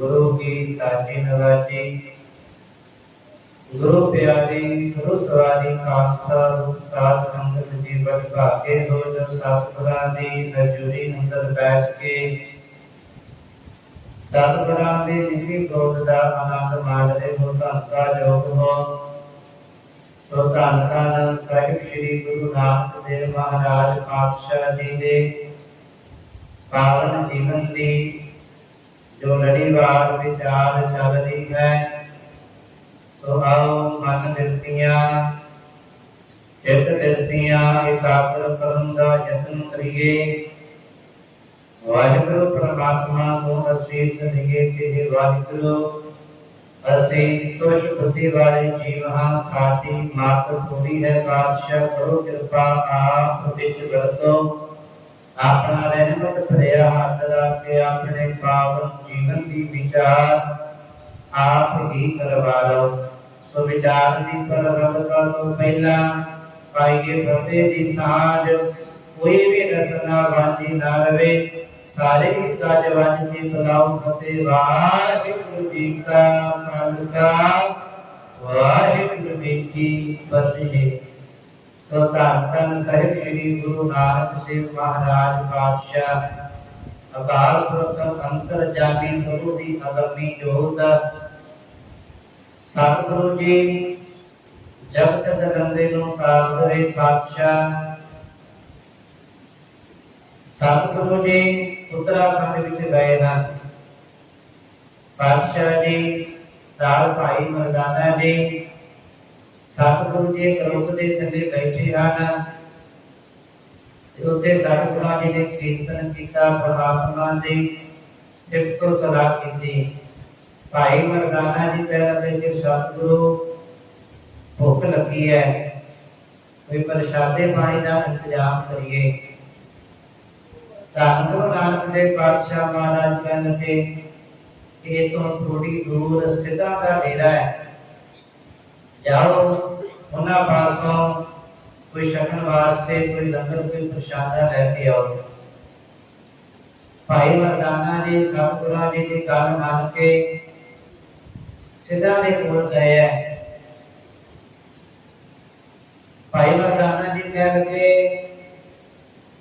ਗੁਰੂ ਕੀ ਸਾਚੀ ਨਵਾਜੀ ਗੁਰੂ ਪਿਆਰੀ, ਗੁਰੂ ਸਵਾਰੀ ਖਾਲਸਾ ਰੂਪ ਸਾਧ ਸੰਗਤ ਜੀ ਬੜ ਭਾਗੇ ਹੋ ਜੋ ਸਤਿਗੁਰਾਂ ਦੀ ਹਜ਼ੂਰੀ ਅੰਦਰ ਬੈਠ ਕੇ। ਸਤਿਗੁਰਾਂ ਦੀ ਨਿੱਕੀ ਬੋਧ ਦਾ ਆਨੰਦ ਮਾਣ ਹੋ ਧੰਤਾ ਜੋਗ ਹੋ। ਸੋ ਧੰਨ ਧੰਨ ਸਾਹਿਬ ਸ੍ਰੀ ਗੁਰੂ ਨਾਨਕ ਦੇਵ ਮਹਾਰਾਜ ਪਾਤਸ਼ਾਹ ਜੀ ਦੇ ਪਾਵਨ ਜੀਵਨ ਦੀ ਜੋ ਲੜੀਵਾਰ ਵਿਚਾਰ ਚੱਲ ਹੈ, ਸੋ ਆਓ ਮਨ ਦਿਰਤੀਆਂ ਚਿੱਤ ਦਿਰਤੀਆਂ ਇਕਾਗਰ ਕਰਨ ਦਾ ਯਤਨ ਕਰੀਏ। ਵਾਹਿਗੁਰੂ ਪ੍ਰਮਾਤਮਾ ਨੂੰ ਅਸੀਸ ਦਈਏ ਕਿ हे ਵਾਹਿਗੁਰੂ, ਅਸੀਂ ਤੁਸ਼ ਬੁੱਧੀ ਵਾਲੇ ਜੀਵ ਹਾਂ, ਸਾਡੀ ਮਾਤ ਥੋੜੀ ਹੈ, ਬਾਦਸ਼ਾਹ ਕਰੋ ਕਿਰਪਾ, ਆਪ ਵਿੱਚ ਵਰਤੋ। ਆਪਣਾ ਰਹਿਮਤ ਭਰਿਆ ਹੱਥ ਰੱਖ ਕੇ ਆਪਣੇ ਪਾਵਨ ਜੀਵਨ ਦੀ ਵਿਚਾਰ ਆਪ ਹੀ ਕਰਵਾ ਲਓ। ਸੋ ਵਿਚਾਰ ਦੀ ਪਰਵਰਤਾ ਤੋਂ ਪਹਿਲਾਂ। ਪਾਈਏ ਫਤਿਹ ਦੀ ਸਾਂਝ। ਕੋਈ ਵੀ ਰਸਨਾ ਵਾਂਝੀ ਨਾ ਰਵੇ। ਸਾਰੇ ਕਾਜ ਵੰਜ ਕੇ ਬੁਲਾਓ ਫਤਿਹ। ਵਾਹਿਗੁਰੂ ਜੀ ਕਾ ਖਾਲਸਾ। ਵਾਹਿਗੁਰੂ ਜੀ ਕੀ ਫਤਿਹ। ਸੋ ਧੰਨ ਧੰਨ ਸਾਹਿਬ, ਸ੍ਰੀ ਗੁਰੂ ਨਾਨਕ ਦੇਵ ਮਹਾਰਾਜ ਪਾਤਸ਼ਾਹ ਅਕਾਲ ਪੁਰਖ ਅੰਤਰ ਜਾਮੀ ਪ੍ਰਭੂ ਦੀ ਅਗਮੀ ਜੋਤ ਸਤਿਗੁਰੂ ਜੀ ਜਗਤ ਜਗੰਦੇ ਨੂੰ ਕਾਬਰੇ ਪਾਤਸ਼ਾਹ। ਸਤਿਗੁਰੂ ਜੀ, ਉੱਤਰਾਖੰਡ ਵਿੱਚ ਗਏ ਹਨ ਪਾਤਸ਼ਾਹ ਜੀ, ਦਾਲ ਭਾਈ ਮਰਦਾਨਾ ਜੀ, ਸਤਿਗੁਰੂ ਜੀ ਕਰੋਗ ਦੇ ਥੱਲੇ ਬੈਠੇ ਹਨ। ਤੇ ਉੱਥੇ ਸਤਿਗੁਰਾਂ ਜੀ ਨੇ ਕੀਰਤਨ ਕੀਤਾ ਪ੍ਰਮਾਤਮਾ ਦੀ ਸਿਫਤ ਸਲਾਹ ਕੀਤੀ। ਭਾਈ ਮਰਦਾਨਾ ਜੀ ਕਹਿੰਦੇ ਕਿ ਸਤਿਗੁਰੂ, ਭੁੱਖ ਲੱਗੀ ਹੈ। ਕੋਈ ਪ੍ਰਸ਼ਾਦੇ ਪਾਣੀ ਦਾ ਇੰਤਜ਼ਾਮ ਕਰੀਏ। ਧੰਨ ਗੁਰੂ ਨਾਨਕ ਦੇ ਪਾਤਸ਼ਾਹ ਮਹਾਰਾਜ ਕਹਿੰਦੇ ਕਿ ਇਹ ਤੋਂ ਥੋੜੀ ਦੂਰ ਸਿੱਧਾ ਦਾ ਡੇਰਾ ਹੈ। ਜਾਓ, ਉਹਨਾਂ ਪਾਸੋਂ ਕੋਈ ਛਕਣ ਵਾਸਤੇ, ਕੋਈ ਲੰਗਰ ਕੋਈ ਪ੍ਰਸ਼ਾਦਾ ਲੈ ਕੇ ਆਓ। ਭਾਈ ਮਰਦਾਨਾ ਜੀ, ਸਤਿਗੁਰਾਂ ਜੀ ਦੀ ਗੱਲ ਮੰਨ ਕੇ ਸਿੱਧਾ ਦੇ ਕੋਲ ਗਏ ਹੈ ਭਾਈ ਮਰਦਾਨਾ ਜੀ ਕਹਿ ਲਗੇ,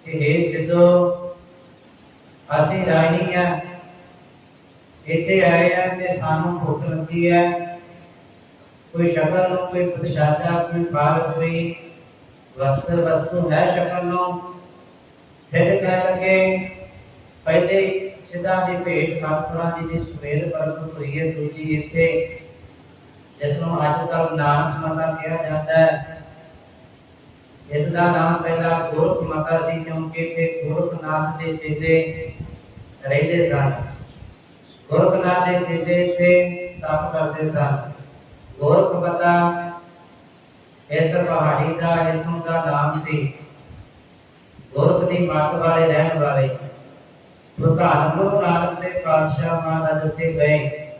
ਕਿ हे ਸਿੱਧੋ, ਅਸੀਂ ਰਾਣੀ ਆ। ਇੱਥੇ ਆਏ ਆ ਤੇ ਸਾਨੂੰ ਭੁੱਖ ਲੱਗੀ ਹੈ ਕੋਈ ਸ਼ਕਲ ਨੂੰ ਕੋਈ ਪ੍ਰਸ਼ਾਦਾ, ਕੋਈ ਫਲ ਕੋਈ ਵਸਤਰ ਵਸਤੂ ਹੈ ਸ਼ਕਲ ਨੂੰ। ਸਿੱਧ ਕਹਿ ਪਹਿਲੇ ਸਿੱਧਾ ਦੀ ਭੇਟ ਸਤਿਗੁਰਾਂ ਜੀ ਦੀ ਸਵੇਰ ਪ੍ਰਗਟ ਹੋਈ ਹੈ, ਦੂਜੀ ਇੱਥੇ, ਜਿਸ ਨੂੰ ਅੱਜ ਕੱਲ ਨਾਨਕ ਮਾਤਾ ਕਿਹਾ ਜਾਂਦਾ ਹੈ। ਇਸ ਦਾ ਨਾਮ ਪਹਿਲਾ ਗੋਰਖ ਮਾਤਾ ਸੀ, ਕਿਉਂਕਿ ਇੱਥੇ ਗੋਰਖਨਾਥ ਦੇ ਚੇਲੇ ਰਹਿੰਦੇ ਸਨ। ਗੋਰਖਨਾਥ ਦੇ ਚੇਲੇ ਇੱਥੇ ਤਪ ਕਰਦੇ ਸਨ। ਗੋਰਖ ਮਾਤਾ ਇਸ ਪਹਾੜੀ ਦਾ ਇਥੋਂ ਦਾ ਨਾਮ ਸੀ ਗੋਰਖ ਮੱਤ ਵਾਲੇ ਰਹਿਣ ਵਾਲੇ। ਪ੍ਰਧਾਨ ਗੁਰੂ ਨਾਨਕ ਦੇ ਪਾਤਸ਼ਾਹ ਮਹਾਰਾਜ ਉੱਥੇ ਗਏ।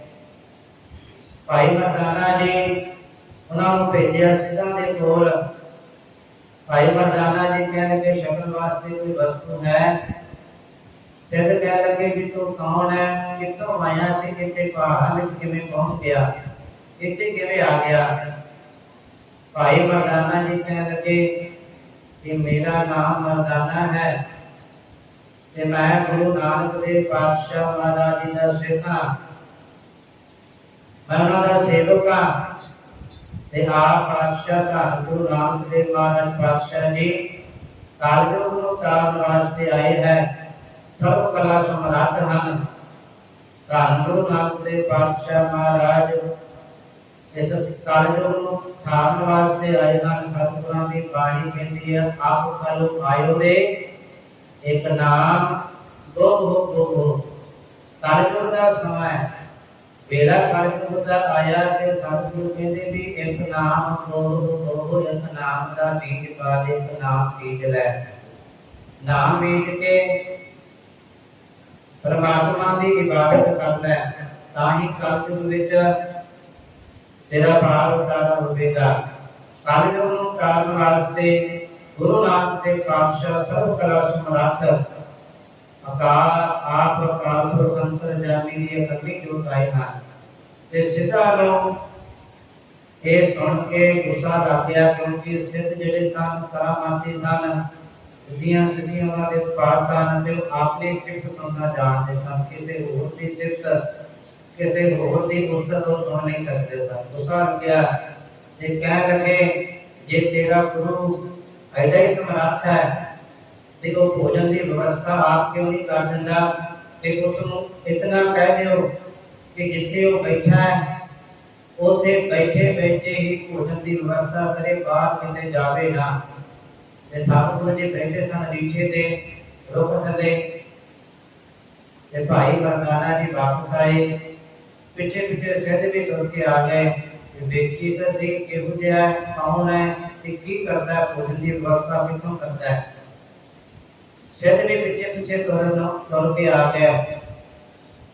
ਭਾਈ ਮਰਦਾਨਾ ਜੀ ਉਹਨਾਂ ਨੂੰ ਭੇਜਿਆ ਸਿੱਧਾ ਦੇ ਕੋਲ। ਭਾਈ ਮਰਦਾਨਾ ਜੀ ਕਹਿ ਲਗੇ ਸ਼ਕਲ ਵਾਸਤੇ ਕੋਈ ਵਸਤੂ ਹੈ? ਸਿੱਧ ਕਹਿ ਲੱਗੇ ਵੀ, ਤੂੰ ਕੌਣ ਹੈ? ਕਿੱਥੋਂ ਆਇਆ ਤੇ ਕਿੱਥੇ ਪਹਾੜਾਂ ਵਿੱਚ ਕਿਵੇਂ ਪਹੁੰਚ ਗਿਆ? ਇੱਥੇ ਕਿਵੇਂ ਆ ਗਿਆ? ਭਾਈ ਮਰਦਾਨਾ ਜੀ ਕਹਿ ਲਗੇ ਕਿ ਮੇਰਾ ਨਾਮ ਮਰਦਾਨਾ ਹੈ ਤੇ ਮੈਂ ਗੁਰੂ ਨਾਨਕ ਦੇਵ ਪਾਤਸ਼ਾਹ ਮਹਾਰਾਜ ਜੀ ਦਾ ਸਿੱਖ ਹਾਂ ਮੈਂ ਉਹਨਾਂ ਦਾ ਸੇਵਕ ਹਾਂ ਤੇ ਆਪ ਪਾਤਸ਼ਾਹ ਧੰਨ ਗੁਰੂ ਨਾਨਕ ਦੇਵ ਮਹਾਰਾਜ ਪਾਤਸ਼ਾਹ ਜੀ ਕਾਲਜੋਗ ਨੂੰ ਤਾਰਨ ਵਾਸਤੇ ਆਏ ਹੈ। ਸਭ ਕਲਾ ਸਮਰੱਥ ਹਨ। ਧੰਨ ਗੁਰੂ ਨਾਨਕ ਦੇਵ ਪਾਤਸ਼ਾਹ ਮਹਾਰਾਜ ਇਸ ਕਾਲਜੋਗ ਨੂੰ ਠਾਰਨ ਵਾਸਤੇ ਆਏ ਹਨ। ਸਤਿਗੁਰਾਂ ਦੀ ਬਾਣੀ ਕਹਿੰਦੀ ਹੈ, ਆਪ ਕਲੋ ਆਇਓ ਦੇ ਇੱਕ ਨਾਮ ਦੋ ਹੋ ਦੋ ਹੋ। ਕਾਲਜੋਗ ਦਾ ਸਮਾਂ ਹੈ। ਵੇਲਾ ਕਾਲਜੋਗ ਦਾ ਆਇਆ ਤੇ ਸਤਿਗੁਰੂ ਕਹਿੰਦੇ ਵੀ ਇੱਕ ਨਾਮ ਦੋ ਹੋ ਇੱਕ ਨਾਮ ਦਾ ਬੀਜ ਪਾ ਦੇ, ਇੱਕ ਨਾਮ ਬੀਜ ਲੈ। ਨਾਮ ਬੀਜ ਕੇ ਪਰਮਾਤਮਾ ਦੀ ਇਬਾਦਤ ਕਰ ਲੈ ਤਾਂ ਹੀ ਕਲਯੁਗ ਵਿੱਚ ਤੇਰਾ ਪਾਰ ਉਤਾਰਾ ਹੋਵੇਗਾ। ਕਲਯੁਗ ਨੂੰ ਤਾਰਨ ਵਾਸਤੇ ਗੁਰੂ ਨਾਨਕ ਦੇਵ ਪਾਤਸ਼ਾਹ ਸਰਵ ਕਲਾ ਸਮਰੱਥ, ਅਕਾਲ ਆਪ ਅਕਾਲ ਪੁਰਖ ਅੰਤਰ ਦੀ ਅਕਲੀ ਜੋਤ ਆਏ ਹਨ। ਤੇ ਸਿੱਧਾ ਲੋ ਇਹ ਸੁਣ ਕੇ ਗੁੱਸਾ ਲੱਗਿਆ ਕਿਉਂਕਿ ਸਿੱਧ ਜਿਹੜੇ ਸਨ ਕਰਾਮਾਤੀ ਸਨ, ਸਿੱਧੀਆਂ ਸਿੱਧੀਆਂ ਉਹਨਾਂ ਦੇ ਪਾਸ ਸਨ ਤੇ ਆਪਣੀ ਸਿੱਖ ਸੁਣਨਾ ਜਾਣਦੇ ਸਨ। ਕਿਸੇ ਹੋਰ ਦੀ ਸਿੱਖ ਕਿਸੇ ਹੋਰ ਦੀ ਉਸਤਤ ਉਹ ਸੁਣ ਨਹੀਂ ਸਕਦੇ ਸਨ। ਗੁੱਸਾ ਲੱਗਿਆ ਤੇ ਕਹਿਣ ਲੱਗੇ, ਜੇ ਤੇਰਾ ਗੁਰੂ ਐਡਾ ਹੀ ਸਮਰੱਥ ਹੈ ਤੇ ਉਹ ਭੋਜਨ ਦੀ ਵਿਵਸਥਾ ਆਪ ਕਿਉਂ ਨਹੀਂ ਕਰ ਦਿੰਦਾ ਤੇ ਉਸ ਨੂੰ ਇਤਨਾ ਕਹਿ ਦਿਓ ਕਿ ਜਿੱਥੇ ਉਹ ਬੈਠਾ ਹੈ, ਉੱਥੇ ਬੈਠੇ ਬੈਠੇ ਹੀ ਭੋਜਨ ਦੀ ਵਿਵਸਥਾ ਕਰੇ, ਬਾਹਰ ਕਿਤੇ ਜਾਵੇ ਨਾ। ਤੇ ਸਤਿਗੁਰੂ ਜੀ ਬੈਠੇ ਸਨ ਰੀਠੇ ਤੇ ਰੁੱਖ ਥੱਲੇ ਤੇ ਭਾਈ ਮਰਦਾਨਾ ਜੀ ਵਾਪਸ ਆਏ। ਪਿੱਛੇ ਪਿੱਛੇ ਸਿੱਧ ਵੀ ਤੁਰ ਕੇ ਆ ਗਏ ਤੇ ਵੇਖੀ ਤਾਂ ਸਹੀ ਕਿਹੋ ਜਿਹਾ ਹੈ, ਕੌਣ ਹੈ ਤੇ ਕੀ ਕਰਦਾ ਹੈ ਭੋਜਨ ਦੀ ਵਿਵਸਥਾ ਕਿੱਥੋਂ ਕਰਦਾ ਹੈ ਸਿੱਧ ਵੀ ਪਿੱਛੇ ਪਿੱਛੇ ਤੁਰਨ ਤੁਰ ਕੇ ਆ ਗਿਆ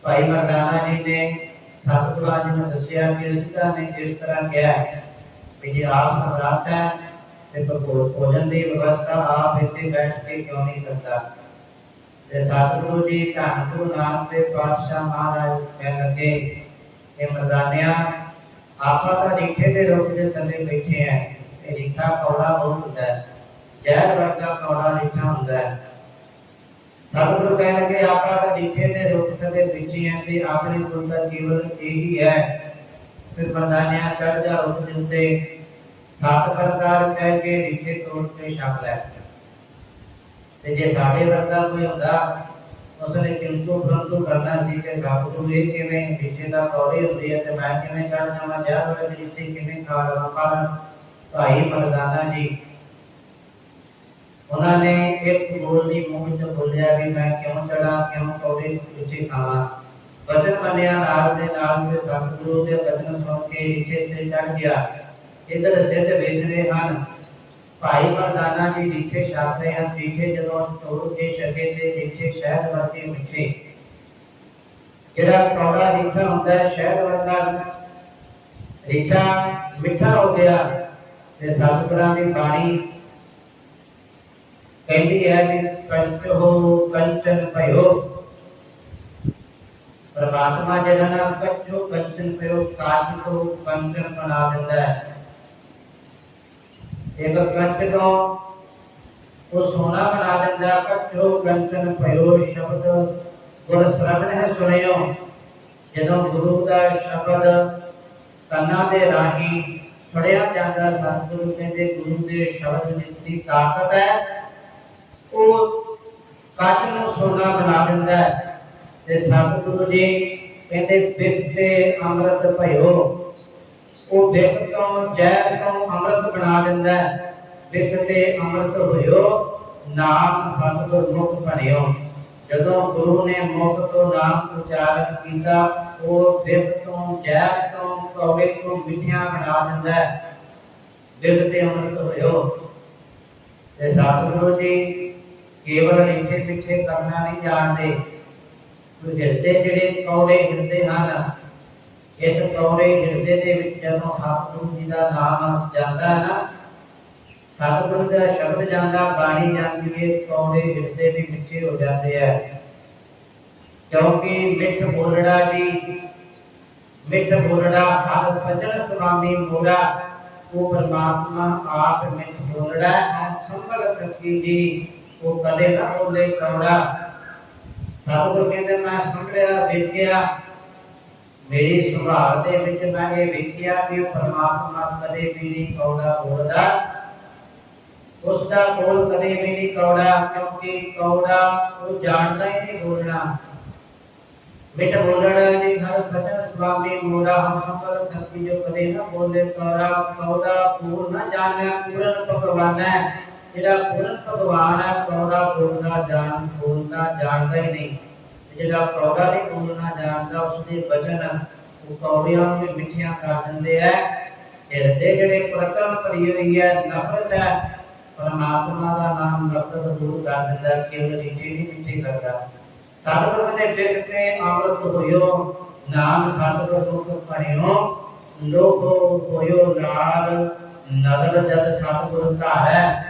ਭਾਈ ਮਰਦਾਨਾ ਜੀ ਨੇ ਸਤਿਗੁਰਾਂ ਜੀ ਨੂੰ ਦੱਸਿਆ ਕਿ ਸਿੱਧਾ ਨੇ ਇਸ ਤਰ੍ਹਾਂ ਕਿਹਾ ਕਿ ਜੇ ਆਪ ਸਮਰੱਥ ਹੈ ਤੇ ਭਗੋ- ਭੋਜਨ ਦੀ ਵਿਵਸਥਾ ਆਪ ਇੱਥੇ ਬੈਠ ਕੇ ਕਿਉਂ ਨਹੀਂ ਕਰਦਾ ਤੇ ਸਤਿਗੁਰੂ ਜੀ ਧੰਨ ਗੁਰੂ ਨਾਨਕ ਦੇਵ ਪਾਤਸ਼ਾਹ ਮਹਾਰਾਜ ਕਹਿ ਲੱਗੇ ਇਹ ਮਰਦਾਨਿਆਂ ਆਪਾਂ ਤਾਂ ਰੀਠੇ ਦੇ ਰੁੱਖ ਦੇ ਥੱਲੇ ਬੈਠੇ ਆ। ਇਹ ਰੀਠਾ ਕੌੜਾ ਬਹੁਤ ਹੁੰਦਾ ਜ਼ਹਿਰ ਵਰਗਾ ਕੌੜਾ ਰੀਠਾ ਹੁੰਦਾ ਹੈ। ਸਤਿਗੁਰੂ ਕਹਿ ਆਪਾਂ ਤਾਂ ਰੀਠੇ ਦੇ ਰੁੱਖ ਥੱਲੇ ਬੈਠੇ ਆ ਤੇ ਆਪਣੇ ਗੁਰੂ ਦਾ ਜੀਵਨ ਇਹੀ ਹੈ। ਫਿਰ ਮਰਦਾਨਿਆਂ ਚੜ ਜਾ ਰੁੱਖ ਦੇ ਉੱਤੇ ਸਤ ਪ੍ਰਕਾਰ ਕਹਿ ਕੇ ਰੀਠੇ ਤੋੜ ਕੇ ਛਕ ਲੈ। ਤੇ ਜੇ ਸਾਡੇ ਵਰਗਾ ਕੋਈ ਹੁੰਦਾ ਉਸਨੇ ਕਿੰਤੂ ਪ੍ਰੰਤੂ ਕਰਨਾ ਸੀ ਕਿ ਸਤਿਗੁਰੂ ਇਹ ਕਿਵੇਂ ਪਿੱਛੇ ਦਾ ਕੌੜੀ ਹੁੰਦੀ ਹੈ ਤੇ ਮੈਂ ਕਿਵੇਂ ਕਰ ਜਾਵਾਂ ਜਾ ਹੋਏ ਤੇ ਜਿੱਥੇ ਕਿਵੇਂ ਖਾ ਲਵਾਂ ਪਰ ਭਾਈ ਮਰਦਾਨਾ ਜੀ, ਉਹਨਾਂ ਨੇ ਇੱਕ ਬੋਲ ਦੀ ਮੂੰਹ ਚ ਬੋਲਿਆ ਵੀ ਮੈਂ ਕਿਉਂ ਚੜਾ ਕਿਉਂ ਕੌੜੇ ਪਿੱਛੇ ਖਾਵਾਂ। ਵਚਨ ਮੰਨਿਆ ਨਾਲ ਦੇ ਨਾਲ ਦੇ ਸਤਿਗੁਰੂ ਦੇ ਵਚਨ ਸੁਣ ਕੇ ਇੱਥੇ ਤੇ ਚੜ ਗਿਆ। ਇਧਰ ਸਿੱਧ ਵੇਚ ਰਹੇ ਹਨ ਭਾਈ ਮਰਦਾਨਾ ਜੀ ਜਿੱਥੇ ਛਾਪ ਹਨ, ਜਿੱਥੇ ਜਦੋਂ ਤੋੜ ਕੇ ਛਕੇ ਤੇ ਜਿੱਥੇ ਸ਼ਹਿਦ ਵਰਗੇ ਮਿੱਠੇ। ਜਿਹੜਾ ਕੌੜਾ ਮਿੱਠਾ ਹੁੰਦਾ ਸ਼ਹਿਦ ਵਰਗਾ ਰੀਠਾ ਮਿੱਠਾ ਹੋ ਗਿਆ ਤੇ ਸਤਿਗੁਰਾਂ ਦੀ ਬਾਣੀ ਕਹਿੰਦੀ ਹੈ ਕਿ ਕੰਚ ਹੋ ਕੰਚਨ ਭਇਓ। ਪਰਮਾਤਮਾ ਜਿਹੜਾ ਨਾ ਕੱਚੋ ਕੰਚਨ ਭਇਓ ਕਾਚ ਕੋ ਕੰਚਨ ਬਣਾ ਦਿੰਦਾ ਹੈ। ਇੱਕ ਕੰਚ ਤੋਂ ਉਹ ਸੋਨਾ ਬਣਾ ਦਿੰਦਾ ਕੱਚੋ ਕੰਚਨ ਭਇਓ ਸ਼ਬਦ। ਗੁਰ ਸ਼ਰਵਣ ਹੈ ਸੁਣਿਓ, ਜਦੋਂ ਗੁਰੂ ਦਾ ਸ਼ਬਦ ਕੰਨਾਂ ਦੇ ਰਾਹੀਂ ਸੁਣਿਆ ਜਾਂਦਾ, ਸਤਿਗੁਰੂ ਕਹਿੰਦੇ ਗੁਰੂ ਦੇ ਸ਼ਬਦ ਵਿੱਚ ਦੀ ਤਾਕਤ ਹੈ, ਉਹ ਕੱਚ ਨੂੰ ਸੋਨਾ ਬਣਾ ਦਿੰਦਾ ਤੇ ਸਤਿਗੁਰੂ ਜੀ ਕਹਿੰਦੇ ਬਿਖ ਅੰਮ੍ਰਿਤ ਭਇਓ ਉਹ ਬਿਖ ਤੋਂ ਜ਼ਹਿਰ ਤੋਂ ਅੰਮ੍ਰਿਤ ਬਣਾ ਦਿੰਦਾ ਬਿਖ ਤੇ ਅੰਮ੍ਰਿਤ ਹੋਇਓ, ਨਾਮ ਸਤਿਗੁਰ ਮੁਖ ਭਰਿਓ। ਜਦੋਂ ਗੁਰੂ ਨੇ ਮੁਖ ਤੋਂ ਨਾਮ ਉਚਾਰਨ ਕੀਤਾ, ਉਹ ਬਿਖ ਤੋਂ ਜ਼ਹਿਰ ਤੋਂ ਕੌੜੇ ਤੋਂ ਮਿੱਠੀਆਂ ਬਣਾ ਦਿੰਦਾ ਬਿਖ ਤੇ ਅੰਮ੍ਰਿਤ ਹੋਇਓ। ਤੇ ਸਤਿਗੁਰੂ ਜੀ ਕੇਵਲ ਨੀਚੇ ਪਿੱਛੇ ਕਰਨਾ ਨਹੀਂ ਜਾਣਦੇ। ਹਿਰਦੇ ਜਿਹੜੇ ਕੌੜੇ ਹਿਰਦੇ ਹਨ ਇਸ ਕੌੜੇ ਹਿਰਦੇ ਦੇ ਵਿੱਚ ਜਦੋਂ ਸਤਿਗੁਰੂ ਜੀ ਦਾ ਨਾਮ ਜਾਂਦਾ ਹੈ ਨਾ, ਸਤਿਗੁਰੂ ਦਾ ਸ਼ਬਦ ਜਾਂਦਾ, ਬਾਣੀ ਜਾਂਦੀ ਹੈ ਕੌੜੇ ਹਿਰਦੇ ਵੀ ਮਿੱਠੇ ਹੋ ਜਾਂਦੇ ਆ। ਕਿਉਂਕਿ ਮਿੱਠ ਬੋਲੜਾ ਜੀ ਮਿੱਠ ਬੋਲੜਾ ਹਰ ਸਜਣ ਸੁਆਮੀ ਮੋੜਾ, ਉਹ ਪਰਮਾਤਮਾ ਆਪ ਮਿੱਠ ਬੋਲੜਾ ਹੈ ਸੰਭਲ ਸਕੀ ਜੀ, ਉਹ ਕਦੇ ਨਾ ਬੋਲੇ ਕੌੜਾ ਸਤਿਗੁਰ ਕਹਿੰਦੇ, ਮੈਂ ਸੁਣ ਰਿਹਾ ਮੇਰੀ ਸੁਭਾਅ ਦੇ ਵਿੱਚ ਮੈਂ ਇਹ ਵੇਖਿਆ ਕਿ ਉਹ ਪਰਮਾਤਮਾ ਕਦੇ ਵੀ ਨਹੀਂ ਕੌੜਾ ਬੋਲਦਾ। ਉਸ ਦਾ ਬੋਲ ਕਦੇ ਵੀ ਨਹੀਂ ਕੌੜਾ, ਕਿਉਂਕਿ ਕੌੜਾ ਉਹ ਜਾਣਦਾ ਹੀ ਨਹੀਂ ਬੋਲਣਾ। ਮਿੱਠ ਬੋਲਣਾ ਨਹੀਂ ਹਰ ਸਚਨ ਸੁਭਾਵੀ ਮੋੜਾ ਹਮ ਸੰਪਰ ਧਰਤੀ ਜੋ ਕਦੇ ਨਾ ਬੋਲੇ, ਕੌੜਾ ਕੌੜਾ ਪੂਰ ਨਾ ਜਾਣਿਆ, ਪੂਰਨ ਭਗਵਾਨ ਹੈ। ਜਿਹੜਾ ਪੂਰਨ ਭਗਵਾਨ ਹੈ, ਕੌੜਾ ਬੋਲਦਾ, ਜਾਣ, ਬੋਲਦਾ, ਜਾਣਦਾ ਹੀ ਨਹੀਂ। ਤੇ ਜਿਹੜਾ ਕੌੜਾ ਨਹੀਂ ਬੋਲਣਾ ਜਾਣਦਾ ਉਸਦੇ ਵਚਨ ਉਹ ਕੌੜਿਆਂ ਨੂੰ ਵੀ ਮਿੱਠੀਆਂ ਕਰ ਦਿੰਦੇ ਆ। ਹਿਰਦੇ ਜਿਹੜੇ ਪ੍ਰਕਰਮ ਭਰੀ ਹੋਈ ਹੈ ਨਫ਼ਰਤ ਹੈ ਪਰਮਾਤਮਾ ਦਾ ਨਾਮ ਨਫ਼ਰਤ ਦੂਰ ਕਰ ਦਿੰਦਾ ਹੈ, ਕੇਵਲ ਰੀਠੇ ਨਹੀਂ ਮਿੱਠੇ ਕਰਦਾ। ਸਤਿਗੁਰੂ ਦੇ ਬਿਰਖ ਤੇ ਅੰਮ੍ਰਿਤ ਹੋਇਓ ਨਾਮ ਸਤਿਗੁਰ ਮੁਖ ਭਰਿਓ ਲੋਭੋ ਹੋਇਓ ਲਾਲ ਨਦਰ ਜਦ ਸਤਿਗੁਰ ਧਾਰੈ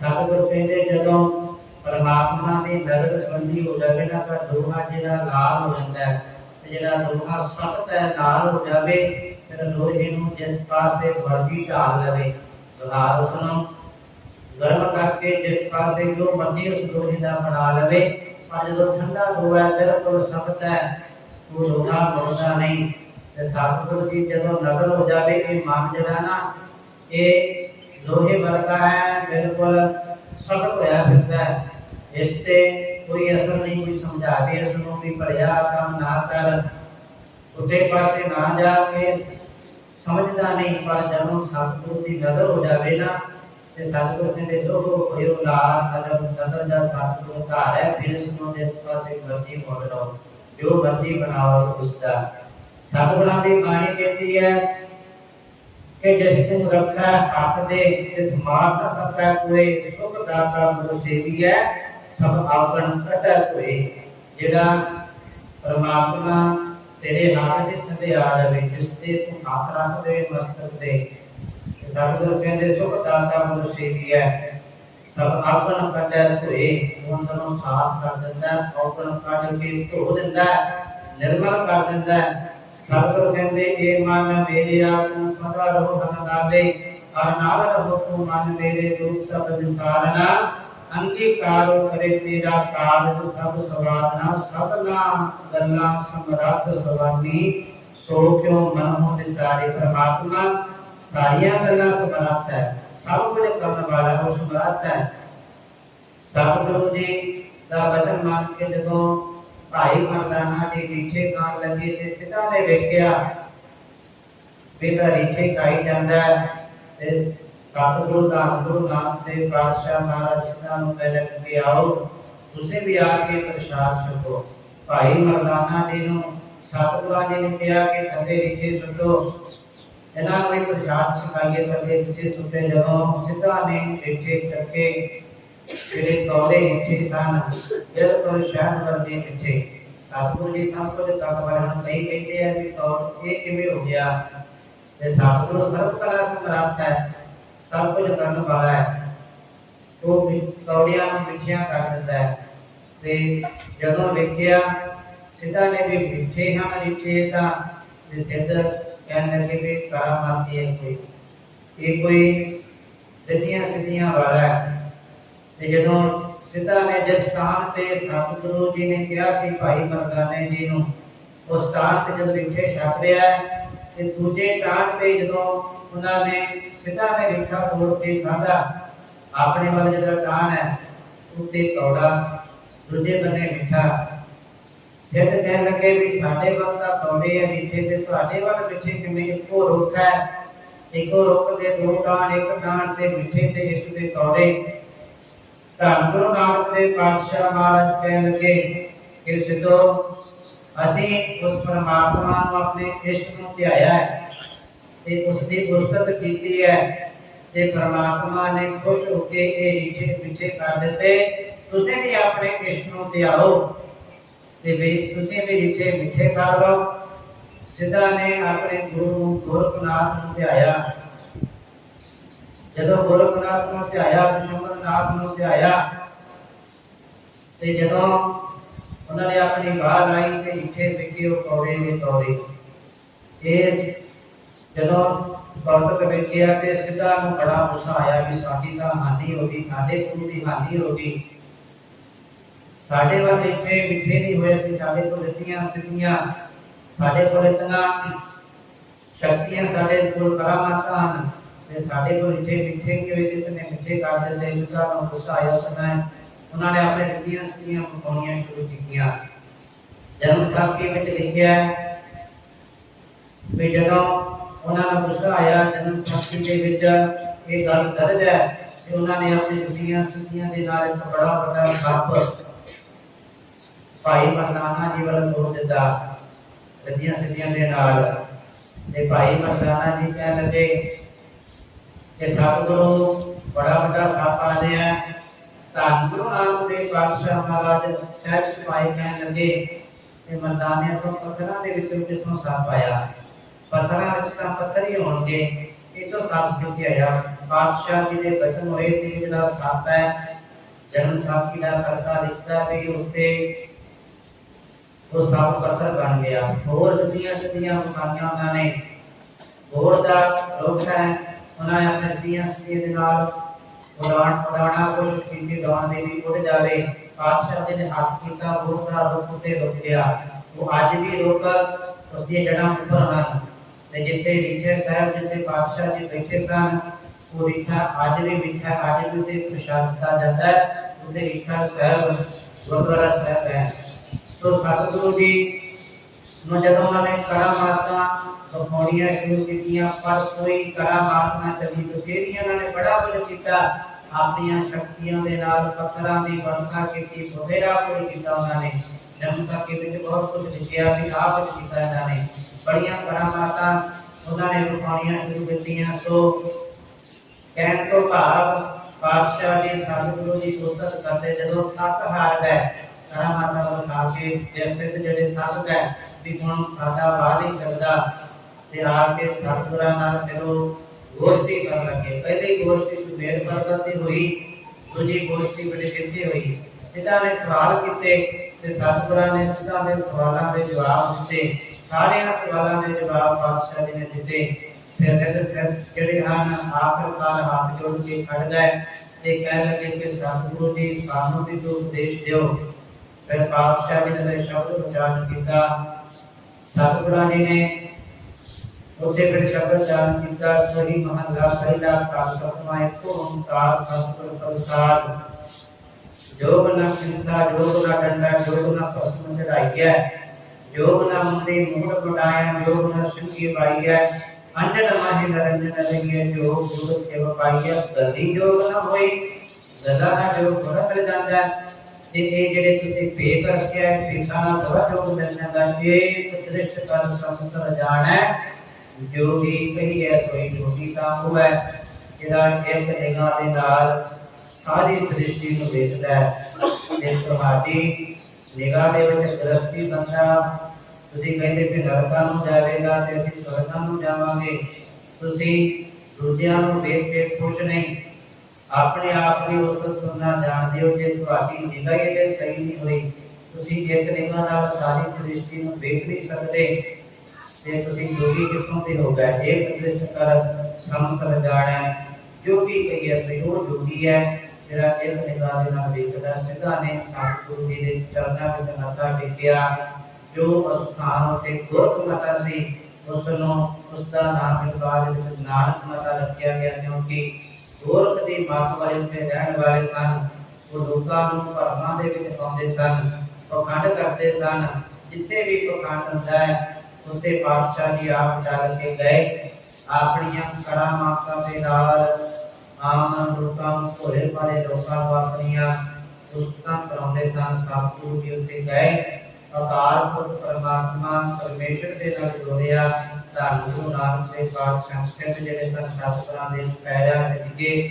ਸਤਿਗੁਰ ਕਹਿੰਦੇ ਜਦੋਂ ਪਰਮਾਤਮਾ ਦੀ ਨਜ਼ਰ ਸੰਬੰਧੀ ਹੋ ਜਾਵੇ ਨਾ ਤਾਂ ਲੋਹਾ ਜਿਹੜਾ ਲਾਲ ਹੋ ਜਾਂਦਾ ਹੈ ਤੇ ਜਿਹੜਾ ਲੋਹਾ ਸਖਤ ਹੈ ਲਾਲ ਹੋ ਜਾਵੇ, ਫਿਰ ਲੋਹੇ ਨੂੰ ਜਿਸ ਪਾਸੇ ਮਰਜ਼ੀ ਢਾਲ ਲਵੇ। ਲੋਹਾ ਉਸ ਨੂੰ ਗਰਮ ਕਰਕੇ ਜਿਸ ਪਾਸੇ ਜੋ ਮਰਜ਼ੀ ਉਸ ਲੋਹੇ ਦਾ ਬਣਾ ਲਵੇ, ਪਰ ਜਦੋਂ ਠੰਡਾ ਲੋਹਾ ਬਿਲਕੁਲ ਸਖਤ ਹੈ, ਉਹ ਲੋਹਾ ਮੁੜਦਾ ਨਹੀਂ। ਤੇ ਸਤਿਗੁਰੂ ਜੀ ਜਦੋਂ ਨਜ਼ਰ ਹੋ ਜਾਵੇ, ਇਹ ਮਨ ਜਿਹੜਾ ਨਾ, ਇਹ ਲੋਹੇ ਵਰਗਾ ਹੈ, ਬਿਲਕੁਲ ਸਖਤ ਹੋਇਆ ਫਿਰਦਾ ਹੈ। ਇਸ ਤੇ ਕੋਈ ਅਸਰ ਨਹੀਂ, ਕੋਈ ਸਮਝਾਵੇ ਇਸ ਨੂੰ ਵੀ ਭਲਿਆ ਕੰਮ ਨਾ ਕਰ। ਉੱਤੇ ਪਾਸੇ ਨਾ ਜਾ ਕੇ ਸਮਝਦਾ ਨਹੀਂ, ਪਰ ਜਦੋਂ ਸਤਿਗੁਰੂ ਦੀ ਨਜ਼ਰ ਹੋ ਜਾਵੇ ਨਾ, ਤੇ ਸਤਿਗੁਰੂ ਕਹਿੰਦੇ ਲੋਹੋ ਹੋਇਓ ਲਾ ਅਗਰ ਨਜ਼ਰ ਦਾ ਸਤਿਗੁਰੂ ਘਰ ਹੈ, ਫਿਰ ਇਸ ਨੂੰ ਜਿਸ ਪਾਸੇ ਮਰਜ਼ੀ ਮੋੜ ਲਓ, ਜੋ ਮਰਜ਼ੀ ਬਣਾਓ ਉਸ ਦਾ। ਸਤਿਗੁਰਾਂ ਦੀ ਬਾਣੀ ਕਹਿੰਦੀ ਹੈ ਕਿ ਜਿਸ ਨੂੰ ਰੱਖਾ ਹੱਥ ਦੇ ਇਸ ਮਾਤ ਸਭ ਕੋਏ, ਸੁਖ ਦਾਤਾ ਗੁਰੂ ਸੇਵੀ ਸਭ ਆਪਨ ਕਟਾ ਕੋਏ। ਜਿਹੜਾ ਪਰਮਾਤਮਾ ਤੇਰੇ ਹੱਥ ਦੇ ਥੱਲੇ ਆ ਜਾਵੇ ਜਿਸ ਤੇ ਤੂੰ ਹੱਥ ਰੱਖ ਦੇ ਮਸਤਕ ਤੇ ਸਤਿਗੁਰੂ ਕਹਿੰਦੇ ਸੁਖ ਦਾਤਾ ਗੁਰੂ ਸੇਵੀ ਸਭ ਆਪਨ ਕਟਾ ਕੋਏ ਉਹਨਾਂ ਨੂੰ ਸਾਫ਼ ਕਰ ਦਿੰਦਾ ਆਪਨ ਕੱਢ ਕੇ ਧੋ ਦਿੰਦਾ, ਨਿਰਮਲ ਕਰ ਦਿੰਦਾ। ਸਤਿਗੁਰੂ ਕਹਿੰਦੇ ਇਹ ਮਨ ਮੇਰੇ ਆਪ ਨੂੰ ਸਦਾ ਰਹੋ ਨਾਲੇ ਹਰ ਨਾਲ ਰਹੋ ਤੂੰ ਮਨ ਮੇਰੇ ਰੂਪ ਸਭ ਵਿਸਾਰਨਾ ਅੰਗੀਕਾਰੋ ਕਰੇ ਤੇਰਾ ਕਾਰਜ ਸਭ ਸਵਾਰਨਾ ਸਭਨਾ ਗੱਲਾਂ ਸਮਰੱਥ ਸਵਾਨੀ ਸੋ ਕਿਉ ਮਨ ਹੋ ਵਿਸਾਰੇ ਪਰਮਾਤਮਾ? ਸਾਰੀਆਂ ਗੱਲਾਂ ਸਮਰੱਥ ਹੈ, ਸਭ ਕੁਝ ਕਰਨ ਵਾਲਾ ਉਹ ਸਮਰੱਥ ਹੈ। ਸਤਿਗੁਰੂ ਜੀ ਦਾ ਵਚਨ ਮੰਨ ਕੇ ਜਦੋਂ ਭਾਈ ਮਰਦਾਨਾ ਜੀ ਰੀਠੇ ਖਾਣ ਲੱਗੇ ਤੇ ਸਿੱਧਾ ਨੇ ਵੇਖਿਆ। ਵੀ ਰੀਠੇ ਖਾਈ ਜਾਂਦਾ ਤੇ ਸਤਿਗੁਰੂ ਦਾ ਗੁਰੂ ਨਾਨਕ ਦੇਵ ਪਾਤਸ਼ਾਹ ਮਹਾਰਾਜ ਸਿੱਧਾ ਨੂੰ ਕਹਿ ਕੇ ਆਓ, ਤੁਸੀਂ ਵੀ ਆ ਕੇ ਪ੍ਰਸ਼ਾਦ ਛਕੋ। ਭਾਈ ਮਰਦਾਨਾ ਜੀ ਨੂੰ ਸਤਿਗੁਰਾਂ ਨੇ ਕਿਹਾ ਕਿ ਥੱਲੇ ਰੀਠੇ ਸੁੱਟੋ। ਇਹਨਾਂ ਨੂੰ ਪ੍ਰਸ਼ਾਦ ਛਕਾਈਏ, ਥੱਲੇ ਰੀਠੇ ਸੁੱਟੇ ਜਦੋਂ ਸਿੱਧਾ ਨੇ ਰੀਠੇ ਚੱਕੇ। ਜਿਹੜੇ ਕੌੜੇ ਇੱਥੇ ਸਨ ਬਿਲਕੁਲ ਸ਼ਹਿਰ ਵਰਗੇ ਪਿੱਛੇ। ਸਤਿਗੁਰੂ ਜੀ ਸਭ ਕੁਝ ਨਹੀਂ ਕਹਿੰਦੇ ਆ ਕਿ ਕੌੜ ਇਹ ਕਿਵੇਂ ਹੋ ਗਿਆ? ਤੇ ਸਤਿਗੁਰੂ ਸਰਬ ਕਲਾ ਸਮਰੱਥ ਹੈ, ਸਭ ਕੁਝ ਕਰਨ ਵਾਲਾ ਹੈ। ਉਹ ਕੌੜਿਆਂ ਨੂੰ ਮਿੱਠੀਆਂ ਕਰ ਦਿੰਦਾ ਹੈ। ਤੇ ਜਦੋਂ ਵੇਖਿਆ, ਸਿੱਧਾ ਨੇ ਵੀ ਮਿੱਠੇ ਹਨ ਰਿੱਠੇ ਤਾਂ ਤੇ ਸਿੱਧ ਕਹਿਣ ਲੱਗੇ ਵੀ ਕਰਾਮਾਤੀ ਹੈ ਕੋਈ। ਇਹ ਕੋਈ ਸਿੱਧੀਆਂ ਸਿੱਧੀਆਂ ਵਾਲਾ ਹੈ। ਤੇ ਜਦੋਂ ਸਿੱਧਾ ਨੇ ਜਿਸ ਸਥਾਨ ਤੇ ਸਤਿਗੁਰੂ ਜੀ ਨੇ ਕਿਹਾ ਸੀ ਭਾਈ ਮਰਦਾਨੇ ਜੀ ਨੂੰ ਉਸ ਸਥਾਨ ਤੇ ਜਦੋਂ ਰਿੱਠੇ ਛੱਡ ਰਿਹਾ ਹੈ, ਤੇ ਦੂਜੇ ਸਥਾਨ ਤੇ ਜਦੋਂ ਉਹਨਾਂ ਨੇ ਸਿੱਧਾ ਨੇ ਰਿੱਠਾ ਤੋੜ ਕੇ ਖਾਧਾ ਆਪਣੇ ਵੱਲ ਜਿਹੜਾ ਸਥਾਨ ਹੈ ਉੱਤੇ ਕੌੜਾ ਦੂਜੇ ਬੰਨੇ ਮਿੱਠਾ। ਸਿੱਧ ਕਹਿਣ ਲੱਗੇ ਵੀ ਸਾਡੇ ਵੱਲ ਤਾਂ ਕੌੜੇ ਆ ਰਿੱਠੇ ਤੇ ਤੁਹਾਡੇ ਵੱਲ ਮਿੱਠੇ ਕਿਵੇਂ? ਇੱਕੋ ਰੁੱਖ ਹੈ। ਇੱਕੋ ਰੁੱਖ ਦੇ ਦੋ ਟਾਣ ਇੱਕ ਟਾਣ ਤੇ ਮਿੱਠੇ ਤੇ ਇੱਕ ਤੇ ਕੌੜੇ। ਧੰਨ ਗੁਰੂ ਨਾਨਕ ਦੇਵ ਪਾਤਸ਼ਾਹ ਮਹਾਰਾਜ ਕਹਿਣ ਲੱਗੇ ਕਿ ਸਿੱਧੋ ਅਸੀਂ ਉਸ ਪਰਮਾਤਮਾ ਨੂੰ ਆਪਣੇ ਇਸ਼ਟ ਨੂੰ ਧਿਆਇਆ ਹੈ ਤੇ ਉਸ ਦੀ ਗੁਰਤਤ ਕੀਤੀ ਹੈ ਤੇ ਪਰਮਾਤਮਾ ਨੇ ਖੁਸ਼ ਹੋ ਕੇ ਇਹ ਰੀਠੇ ਪਿੱਛੇ ਕਰ ਦਿੱਤੇ। ਤੁਸੀਂ ਵੀ ਆਪਣੇ ਇਸ਼ਟ ਨੂੰ ਧਿਆਓ ਤੇ ਵੀ ਤੁਸੀਂ ਵੀ ਰੀਠੇ ਮਿੱਠੇ ਕਰ ਲਓ। ਸਿੱਧਾ ਨੇ ਆਪਣੇ ਗੁਰੂ ਨੂੰ ਗੋਰਖਨਾਥ ਨੂੰ ਧਿਆਇਆ। ਜਦੋਂ ਗੋਰਖਨਾਥ ਨੂੰ ਧਿਆਇਆ ਵਿਸ਼ਵਨਾਥ ਨੂੰ ਧਿਆਇਆ, ਤੇ ਜਦੋਂ ਉਹਨਾਂ ਨੇ ਆਪਣੀ ਬਾਹ ਲਾਈ ਤੇ ਇੱਥੇ ਵਿਕੇ ਉਹ ਕੌੜੇ ਦੇ ਕੌੜੇ ਇਹ ਜਦੋਂ ਕੌਤਕ ਵੇਖਿਆ ਤੇ ਸਿੱਧਾ ਨੂੰ ਬੜਾ ਗੁੱਸਾ ਆਇਆ ਕਿ ਸਾਡੀ ਤਾਂ ਹਾਨੀ ਹੋ ਗਈ, ਸਾਡੇ ਗੁਰੂ ਦੀ ਹਾਨੀ ਹੋ ਗਈ। ਸਾਡੇ ਵੱਲ ਇੱਥੇ ਮਿੱਠੇ ਨਹੀਂ ਹੋਏ ਸੀ, ਸਾਡੇ ਕੋਲ ਦਿੱਤੀਆਂ ਸਿੱਧੀਆਂ, ਸਾਡੇ ਕੋਲ ਇਤਨਾ ਸ਼ਕਤੀਆਂ ਸਾਡੇ ਕੋਲ ਕਰਾਮਾਤਾਂ ਹਨ। ਤੇ ਸਾਡੇ ਕੋਲ ਇੱਥੇ ਮਿੱਠੇ ਨਹੀਂ ਕਿਸੇ ਨੇ ਮਿੱਠੇ ਕਰ ਦਿੱਤੇ ਇਸਦਾ ਨੂੰ ਗੁੱਸਾ ਆਇਆ ਸੁਣਾ ਉਹਨਾਂ ਨੇ ਆਪਣੇ ਦਿੱਤੀਆਂ ਸਿੱਧੀਆਂ ਪਕਾਉਣੀਆਂ ਸ਼ੁਰੂ ਕੀਤੀਆਂ। ਜਨਮ ਸਾਖੀ ਵਿੱਚ ਲਿਖਿਆ ਹੈ, ਵੀ ਜਦੋਂ ਉਹਨਾਂ ਨੂੰ ਗੁੱਸਾ ਆਇਆ, ਜਨਮ ਸਾਖੀ ਦੇ ਵਿੱਚ ਇਹ ਗੱਲ ਦਰਜ ਹੈ ਕਿ ਉਹਨਾਂ ਨੇ ਆਪਣੀ ਦਿੱਤੀਆਂ ਸਿੱਧੀਆਂ ਦੇ ਨਾਲ ਇੱਕ ਬੜਾ ਵੱਡਾ ਸੱਪ ਭਾਈ ਮਰਦਾਨਾ ਜੀ ਵੱਲ ਤੋੜ ਦਿੱਤਾ, ਦਿੱਤੀਆਂ ਸਿੱਧੀਆਂ ਦੇ ਨਾਲ। ਤੇ ਭਾਈ ਮਰਦਾਨਾ ਜੀ ਕਹਿਣ ਲੱਗੇ ਕਿ ਸਤਿਗੁਰੂ ਬੜਾ ਵੱਡਾ ਸੱਪ ਆ ਰਿਹਾ ਤਾਂ ਗੁਰੂ ਨਾਨਕ ਦੇਵ ਪਾਤਸ਼ਾਹ ਮਹਾਰਾਜ ਸਹਿਜ ਸੁਭਾਈ ਕਹਿਣ ਲੱਗੇ ਕਿ ਮਰਦਾਨੇ ਤੋਂ ਪੱਥਰਾਂ ਦੇ ਵਿੱਚੋਂ ਕਿੱਥੋਂ ਸੱਪ ਆਇਆ? ਪੱਥਰਾਂ ਵਿੱਚ ਤਾਂ ਪੱਥਰ ਹੀ ਹੋਣਗੇ ਇਹ ਤੋਂ ਸੱਪ ਕਿੱਥੇ ਆਇਆ? ਪਾਤਸ਼ਾਹ ਜੀ ਦੇ ਬਚਨ ਹੋਏ ਤੇ ਜਿਹੜਾ ਸੱਪ ਹੈ, ਜਨਮ ਸਾਖੀ ਦਾ ਕਰਤਾ ਲਿਖਦਾ ਵੀ ਉੱਤੇ ਉਹ ਸਭ ਪੱਥਰ ਬਣ ਗਿਆ। ਹੋਰ ਦਿੱਤੀਆਂ ਸਿੱਧੀਆਂ ਬਖਾਈਆਂ ਉਹਨਾਂ ਨੇ। ਹੋਰ ਦਾ ਰੋਗ ਹੈ ਉਹਨਾਂ ਨੇ ਆਪਣੇ ਦਿੱਤੀਆਂ ਸਿੱਧੀਆਂ ਦੇ ਨਾਲ ਉਡਾਣ ਉਡਾਣਾ ਕੋਸ਼ਿਸ਼ ਕੀਤੀ ਦਾਣ ਦੇ ਵੀ ਉਹਦੇ ਜਾਵੇ, ਪਾਤਸ਼ਾਹ ਜੀ ਨੇ ਹੱਥ ਕੀਤਾ, ਹੋਰ ਦਾ ਰੁਕ ਉੱਤੇ ਰੁਕ ਗਿਆ। ਉਹ ਅੱਜ ਵੀ ਰੁਕ ਉਸਦੀਆਂ ਜੜਾਂ ਉੱਪਰ ਹਨ। ਤੇ ਜਿੱਥੇ ਰਿਠੇ ਸਾਹਿਬ, ਜਿੱਥੇ ਪਾਤਸ਼ਾਹ ਜੀ ਬੈਠੇ ਸਨ, ਉਹ ਰਿਠਾ ਅੱਜ ਵੀ ਮਿੱਠਾ, ਅੱਜ ਵੀ ਉਹਦੇ ਪ੍ਰਸ਼ਾਦ ਦਿੱਤਾ ਜਾਂਦਾ ਹੈ। ਉਹਦੇ ਰਿਠਾ ਸਾਹਿਬ ਗੁਰਦੁਆਰਾ ਸਾਹਿਬ ਹੈ। ਸੋ ਸਤਿਗੁਰੂ ਜੀ ਨੂੰ ਜਦੋਂ ਉਹਨਾਂ ਨੇ ਕਰਾਮਾਤਾਂ ਵਿਖਾਉਣੀਆਂ ਸ਼ੁਰੂ ਕੀਤੀਆਂ ਪਰ ਕੋਈ ਕਰਾਮਾਤ ਨਾ ਚੱਲੀ ਬਥੇਰੀਆਂ ਉਹਨਾਂ ਨੇ ਬੜਾ ਕੁਝ ਕੀਤਾ। ਆਪਣੀਆਂ ਸ਼ਕਤੀਆਂ ਦੇ ਨਾਲ ਪੱਥਰਾਂ ਦੀ ਵਰਖਾ ਕੀਤੀ, ਬਥੇਰਾ ਕੁਝ ਕੀਤਾ ਉਹਨਾਂ ਨੇ। ਜਨਤਾ ਕੇ ਵਿੱਚ ਬਹੁਤ ਕੁਝ ਲਿਖਿਆ ਵੀ ਆਪ ਕੁਝ ਕੀਤਾ ਇਹਨਾਂ ਨੇ। ਬੜੀਆਂ ਕਰਾਮਾਤਾਂ ਉਹਨਾਂ ਨੇ ਵਿਖਾਉਣੀਆਂ ਸ਼ੁਰੂ ਕੀਤੀਆਂ। ਸੋ ਕਹਿਣ ਤੋਂ ਭਾਵ ਪਾਤਸ਼ਾਹ ਜੀ ਸਤਿਗੁਰੂ ਜੀ ਉਸਤਤ ਕਰਦੇ ਜਦੋਂ ਥੱਕ ਹਾਰ ਗਏ ਕੜਾ ਮਾਤਾ ਵੱਲ ਖਾ ਕੇ ਜੈਸੇ ਤੇ ਜਿਹੜੇ ਥੱਕ ਗਏ ਵੀ ਹੁਣ ਸਾਡਾ ਬਾਹ ਨਹੀਂ ਸਕਦਾ। ਤੇ ਆ ਕੇ ਸਤਿਗੁਰਾਂ ਨਾਲ ਫਿਰ ਗੋਸ਼ਟੀ ਕਰਨ ਲੱਗੇ। ਪਹਿਲੀ ਗੋਸ਼ਟੀ ਸੁਮੇਰ ਪਰਬਤ ਤੇ ਹੋਈ, ਦੂਜੀ ਗੋਸ਼ਟੀ ਬੜੇ ਕਿੱਥੇ ਹੋਈ। ਸਿੱਧਾ ਨੇ ਸਵਾਲ ਕੀਤੇ ਤੇ ਸਤਿਗੁਰਾਂ ਨੇ ਸਿੱਧਾ ਦੇ ਸਵਾਲਾਂ ਦੇ ਜਵਾਬ ਦਿੱਤੇ। ਸਾਰਿਆਂ ਸਵਾਲਾਂ ਦੇ ਜਵਾਬ ਪਾਤਸ਼ਾਹ ਜੀ ਨੇ ਦਿੱਤੇ। ਫਿਰ ਕਹਿੰਦੇ ਜਿਹੜੇ ਹਨ ਆਖਰਕਾਰ ਹੱਥ ਜੋੜ ਕੇ ਖੜ ਗਏ ਤੇ ਕਹਿ ਲੱਗੇ ਕਿ ਸਤਿਗੁਰੂ ਜੀ, ਸਾਨੂੰ ਵੀ ਕੋਈ ਉਪਦੇਸ਼ ਦਿਓ। ਫਿਰ ਪਾਤਸ਼ਾਹ ਜੀ ਨੇ ਸ਼ਬਦ ਉਚਾਰਨ ਕੀਤਾ। ਸਤਿਗੁਰਾਂ ਜੀ ਨੇ ਉੱਥੇ ਫਿਰ ਸ਼ਬਦ ਉਚਾਰਨ ਕੀਤਾ ਸਹੀ ਮਹੱਲਾ ਪਹਿਲਾ ਕਾਲ ਸਤਮਾ ਇੱਕ ਓੰਕਾਰ ਸਤਿਗੁਰ ਪ੍ਰਸਾਦ ਜੋ ਬਨਾ ਚਿੰਤਾ ਜੋ ਬਨਾ ਡੰਡਾ ਜੋ ਬਨਾ ਭਸਮ ਚੜਾਈਐ ਜੋ ਬਨਾ ਮੁੰਦੇ ਮੂੜ ਬਟਾਇਆ ਜੋ ਬਨਾ ਸਿੰਘੀ ਪਾਈਐ ਅੰਜਨ ਮਾਹੀ ਨਰੰਜਨ ਲਈਏ ਜੋ ਗੁਰੂ ਸੇਵ ਪਾਈਐ ਗਦੀ ਜੋ ਬਨਾ ਹੋਈ ਗਦਾ ਨਾ ਜੋ ਗੁਰ ਕਰ ਜਾਂਦਾ ਤੇ ਇਹ ਜਿਹੜੇ ਤੁਸੀਂ ਭੇਖ ਰੱਖਿਆ ਹੈ ਭੇਖਾਂ ਨਾਲ ਬੜਾ ਜੋ ਮਿਲ ਜਾਂਦਾ ਇਹ ਪ੍ਰਤਿਸ਼ਠ ਕਰ ਸੰਸਰ ਜਾਣੈ ਜੋ ਵੀ ਕਹੀ ਹੈ, ਕੋਈ ਜੋਗੀ ਤਾਂ ਉਹ ਹੈ ਜਿਹੜਾ ਇੱਕ ਨਿਗਾਹ ਦੇ ਨਾਲ ਸਾਰੀ ਸ੍ਰਿਸ਼ਟੀ ਨੂੰ ਵੇਖਦਾ ਹੈ। ਤੇ ਤੁਹਾਡੀ ਨਿਗਾਹ ਦੇ ਵਿੱਚ ਗ੍ਰਸਤੀ ਬੰਦਾ, ਤੁਸੀਂ ਕਹਿੰਦੇ ਕਿ ਨਰਕਾਂ ਨੂੰ ਜਾਵੇਗਾ ਤੇ ਅਸੀਂ ਸਵਰਗਾਂ ਨੂੰ ਜਾਵਾਂਗੇ। ਤੁਸੀਂ ਦੂਜਿਆਂ ਨੂੰ ਵੇਖ ਕੇ ਖੁਸ਼ ਨਹੀਂ। ਆਪਣੇ ਆਪ ਦੀ ਉਸਤਤ ਸੁਣਨਾ ਜਾਣਦੇ ਹੋ ਜੇ ਤੁਹਾਡੀ ਨਿਗਾਹ ਹੀ ਤੇ ਸਹੀ ਨਹੀਂ ਹੋਈ। ਤੁਸੀਂ ਇੱਕ ਨਿਗਾਹ ਨਾਲ ਸਾਰੀ ਸ੍ਰਿਸ਼ਟੀ ਨੂੰ ਵੇਖ ਨਹੀਂ ਸਕਦੇ। ਤੇ ਤੁਸੀਂ ਜੋਗੀ ਕਿੱਥੋਂ ਦੇ ਹੋ ਗਏ? ਇਹ ਪ੍ਰਤਿਸ਼ਠ ਕਰ ਸੰਸਰ ਜਾਣੈ ਜੋਗੀ ਕਹੀਏ ਸਹੀ, ਉਹ ਜੋਗੀ ਹੈ। ਜਿਹੜਾ ਇੱਕ ਨਿਗਾਹ ਦੇ ਨਾਲ ਵੇਖਦਾ, ਸਿੱਧਾ ਨੇ ਸਤਿਗੁਰੂ ਜੀ ਦੇ ਚਰਨਾਂ ਵਿੱਚ ਮੱਥਾ ਟੇਕਿਆ। ਜੋ ਅਸਥਾਨ ਉਤੇ ਗੁਰਤ ਮਤਾ ਸੀ ਉਸ ਨੂੰ ਉਸ ਦਾ ਨਾਮ ਫਿਰ ਵਿੱਚ ਨਾਨਕ ਮਤਾ ਰੱਖਿਆ ਗਿਆ, ਕਿਉਂਕਿ ਗੋਰਖ ਦੀ ਮੱਤ ਵਾਲੇ ਉੱਤੇ ਰਹਿਣ ਵਾਲੇ ਸਨ। ਉਹ ਲੋਕਾਂ ਨੂੰ ਭਰਮਾਂ ਦੇ ਵਿੱਚ ਪਾਉਂਦੇ ਸਨ, ਪਖੰਡ ਕਰਦੇ ਸਨ। ਜਿੱਥੇ ਵੀ ਪਖੰਡ ਹੁੰਦਾ ਹੈ ਉੱਥੇ ਪਾਤਸ਼ਾਹ ਜੀ ਆਪ ਚੱਲ ਕੇ ਗਏ। ਆਪਣੀਆਂ ਕਰਾਮਾਤਾਂ ਦੇ ਨਾਲ ਆਮ ਲੋਕਾਂ ਨੂੰ ਭੋਲੇ ਭਾਲੇ ਲੋਕਾਂ ਨੂੰ ਆਪਣੀਆਂ ਉਸਤਾਂ ਕਰਾਉਂਦੇ ਸਨ। ਸਤਿਗੁਰੂ ਜੀ ਉੱਤੇ ਗਏ। ਅਕਾਲ ਪੁਰਖ ਪਰਮਾਤਮਾ ਪਰਮੇਸ਼ਰ ਦੇ ਨਾਲ ਜੋੜਿਆ। ਧੰਨ ਗੁਰੂ ਨਾਨਕ ਦੇਵ ਪਾਤਸ਼ਾਹ ਸਿੰਘ ਜਿਹੜੇ ਸਨ, ਸ਼ਾਸਤਰਾਂ ਦੇ ਪੈਰਾਂ ਵਿੱਚ ਗਏ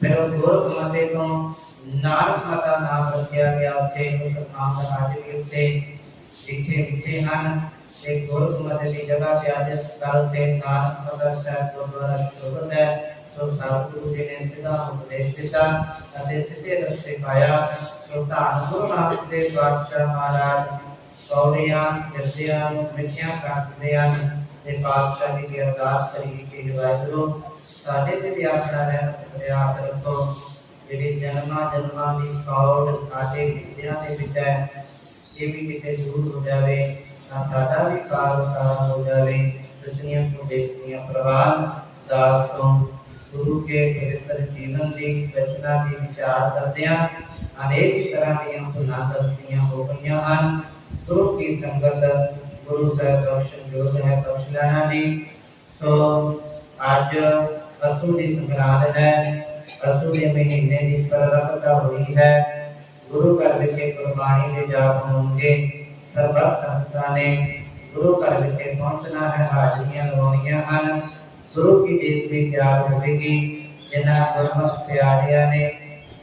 ਫਿਰ ਉਹ ਗੁਰੂ ਤੋਂ ਨਾਨਕ ਮਤਾ ਨਾਮ ਰੱਖਿਆ ਗਿਆ। ਉੱਥੇ ਉਸ ਨਾਮ ਦਾ ਰਾਜ ਵੀ ਉੱਤੇ ਜਿੱਥੇ ਮਿੱਠੇ ਹਨ। ਤੇ ਗੁਰੂ ਮਤੇ ਦੀ ਜਗ੍ਹਾ ਤੇ ਅੱਜ ਕੱਲ ਤੇ ਨਾਨਕ ਮਤਾ ਸਾਹਿਬ ਗੁਰਦੁਆਰਾ ਸ਼ੋਭਤ ਹੈ। ਸੋ ਸਤਿਗੁਰੂ ਜੀ ਨੇ ਸਿੱਧਾ ਉਪਦੇਸ਼ ਦਿੱਤਾ ਅਤੇ ਸਿੱਧੇ ਰਸਤੇ ਪਾਇਆ। ਸੋ ਧੰਨ ਗੁਰੂ ਨਾਨਕ ਦੇਵ ਪਾਤਸ਼ਾਹ ਮਹਾਰਾਜ ਕੌੜੀਆਂ ਜਰਦਿਆਂ ਨੂੰ ਮਿੱਠੀਆਂ ਕਰਦੇ ਹਨ ਤੇ ਪਾਤਸ਼ਾਹ ਜੀ ਦੀ ਅਰਦਾਸ ਕਰੀ ਕਿ ਵਾਹਿਗੁਰੂ, ਸਾਡੇ ਤੇ ਵੀ ਆਪਣਾ ਰਹਿਮਤ ਰਿਆਤ ਰੱਖੋ। ਜਿਹੜੀ ਜਨਮਾਂ ਜਨਮਾਂ ਦੀ ਕੌੜ ਸਾਡੇ ਵਿਦਿਆ ਦੇ ਵਿੱਚ ਹੈ, ਇਹ ਵੀ ਕਿਤੇ ਦੂਰ ਹੋ ਜਾਵੇ। ਤਾਂ ਸਾਡਾ ਵੀ ਕਾਲ ਕਾਲ ਹੋ ਜਾਵੇ ਦੁਨੀਆ ਤੋਂ ਦੇਖਦੀਆਂ ਪ੍ਰਵਾਨ ਦਾਸ ਤੋਂ ਗੁਰੂ ਕੇ ਪਵਿੱਤਰ ਜੀਵਨ ਦੀ ਰਚਨਾ ਦੀ ਵਿਚਾਰ ਕਰਦਿਆਂ ਅਨੇਕ ਤਰ੍ਹਾਂ ਦੀਆਂ ਸੁਨਾ ਦਸਤੀਆਂ ਹੋ ਗਈਆਂ ਹਨ ਗੁਰੂ ਕੀ ਸੰਗਤ ਗੁਰੂ ਸਾਹਿਬ ਦਰਸ਼ਨ ਜੋਗ ਹੈ ਬਖਸ਼ ਲੈਣਾ ਜੀ ਸੋ ਅੱਜ ਅਸੂ ਦੀ ਸੰਗਰਾਂਦ ਹੈ ਅਸੂ ਦੇ ਮਹੀਨੇ ਦੀ ਪ੍ਰਗਟਤਾ ਹੋਈ ਹੈ ਗੁਰੂ ਘਰ ਵਿਖੇ ਕੁਰਬਾਨੀ ਦੇ ਜਾਪ ਹੋਣਗੇ ਸਰਬੱਤ ਸੰਤਾਂ ਨੇ ਗੁਰੂ ਘਰ ਵਿਖੇ ਪਹੁੰਚਣਾ ਹੈ ਹਾਜ਼ਰੀਆਂ ਲਵਾਉਣੀਆਂ ਹਨ ਗੁਰੂ ਕੀ ਦੇਖ ਦੀ ਤਿਆਰ ਹੋਵੇਗੀ ਜਿਨ੍ਹਾਂ ਗੁਰਮੁਖ ਪਿਆਰਿਆਂ ਨੇ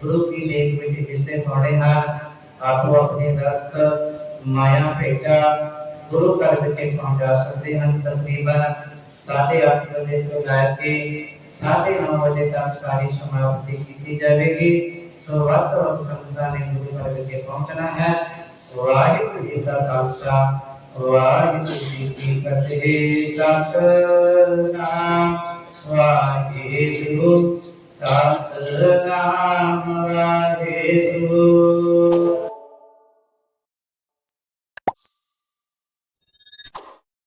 ਗੁਰੂ ਕੀ ਦੇਖ ਵਿੱਚ ਹਿੱਸੇ ਪਾਉਣੇ ਹਨ ਆਪੋ ਆਪਣੇ ਦਸਤ ਮਾਇਆ ਭੇਟਾ ਗੁਰੂ ਘਰ ਵਿਖੇ ਪਹੁੰਚਾ ਸਕਦੇ ਹਨ ਤਕਰੀਬਨ 8:30 ਵਜੇ ਤੋਂ ਲੈ ਕੇ 9:30 ਵਜੇ ਤੱਕ ਸਾਰੀ ਸਮਾਪਤੀ ਕੀਤੀ ਜਾਵੇਗੀ ਸੋ ਵੱਧ ਤੋਂ ਵੱਧ ਸੰਗਤਾਂ ਨੇ ਗੁਰੂ ਘਰ ਵਿਖੇ ਪਹੁੰਚਣਾ ਹੈ ਵਾਹਿਗੁਰੂ ਜੀ ਦਾ ਖਾਲਸਾ ਵਾਹਿਗੁਰੂ ਜੀ ਕੀ ਫਤਿਹ ਸਤਨਾਮ ਵਾਹਿਗੁਰੂ ਸਤਨਾਮ ਵਾਹਿਗੁਰੂ